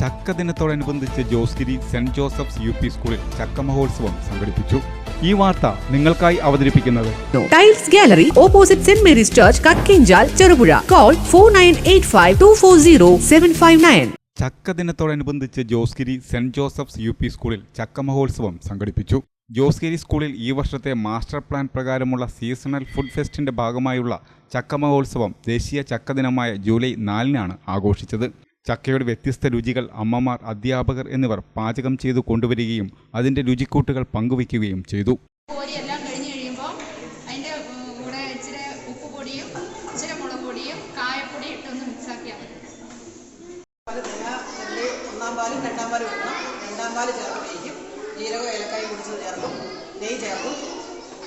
ചക്ക ദിനത്തോടനുബന്ധിച്ച് Josegiri saint Joseph's U P സ്കൂളിൽ ചക്ക മഹോത്സവം സംഘടിപ്പിച്ചു. ഈ വാർത്ത നിങ്ങൾക്കായി അവതരിപ്പിക്കുന്നത് tiles gallery opposite saint Mary's church Kakkenchal Cherupuzha call four nine eight five two four zero seven five nine ചക്ക ദിനത്തോടനുബന്ധിച്ച് Josegiri saint Joseph's U P സ്കൂളിൽ ചക്ക മഹോത്സവം സംഘടിപ്പിച്ചു. ജോസ്ഗിരി സ്കൂളിൽ ഈ വർഷത്തെ മാസ്റ്റർ പ്ലാൻ പ്രകാരമുള്ള സീസണൽ ഫുഡ് ഫെസ്റ്റിന്റെ ഭാഗമായുള്ള ചക്ക മഹോത്സവം ദേശീയ ചക്ക ദിനമായ ജൂലൈ നാലിനാണ് ആഘോഷിച്ചത്. ചക്കയുടെ വ്യത്യസ്ത രുചികൾ അമ്മമാർ അധ്യാപകർ എന്നിവർ പാചകം ചെയ്തു കൊണ്ടുവരികയും അതിന്റെ രുചിക്കൂട്ടുകൾ പങ്കുവയ്ക്കുകയും ചെയ്തു. കോരി എല്ലാം കഴിഞ്ഞ് കഴിയുമ്പോൾ അതിന്റെ ഉം, കൂടെ ഇച്ചിരി ഉപ്പ് പൊടിയും ഇച്ചിരി മുളക് പൊടിയും കായപ്പൊടി ഇട്ടൊന്ന് മിക്സാക്കിയാൽ മതി. പാൽ തേങ്ങ ഒന്നാം പാലും രണ്ടാം പാലും ഇടണം. രണ്ടാം പാൽ ചേർത്ത് വേവിക്കും. ജീരകം ഏലക്കായി പൊടിച്ചത് ചേർക്കും. നെയ്യ് ചേർക്കും.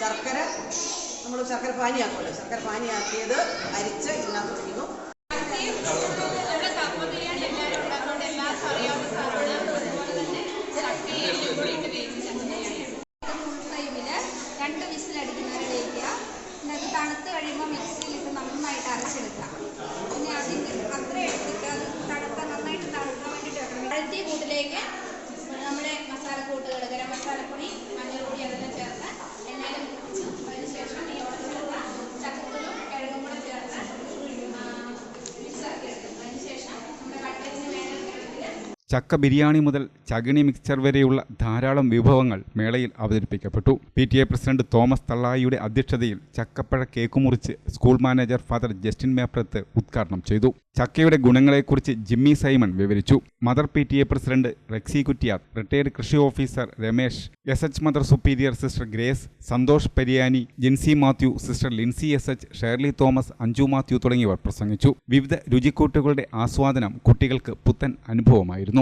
ശർക്കര നമ്മൾ ശർക്കര പാനിയാക്കുമല്ലോ. ശർക്കര പാനിയാക്കിയത് അരിച്ച് ഇതിനകത്ത് ഒഴിക്കുന്നു. घुटने के ചക്ക ബിരിയാണി മുതൽ ചകിണി മിക്സ്ചർ വരെയുള്ള ധാരാളം വിഭവങ്ങൾ മേളയിൽ അവതരിപ്പിക്കപ്പെട്ടു. P T A president Thomas തള്ളായിയുടെ അധ്യക്ഷതയിൽ ചക്കപ്പഴ കേക്ക് മുറിച്ച് school manager father Justin Meprath ഉദ്ഘാടനം ചെയ്തു. ചക്കയുടെ ഗുണങ്ങളെക്കുറിച്ച് ജിമ്മി സൈമൺ വിവരിച്ചു. Mother P T A president Rexy Kuttiyar retired കൃഷി officer Ramesh S H mother superior sister Grace Santhosh Periyani Jincy Mathew sister Lincy S H Shirley Thomas Anju Mathew തുടങ്ങിയവർ പ്രസംഗിച്ചു. വിവിധ രുചിക്കൂട്ടുകളുടെ ആസ്വാദനം കുട്ടികൾക്ക് പുത്തൻ അനുഭവമായിരുന്നു.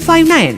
five nine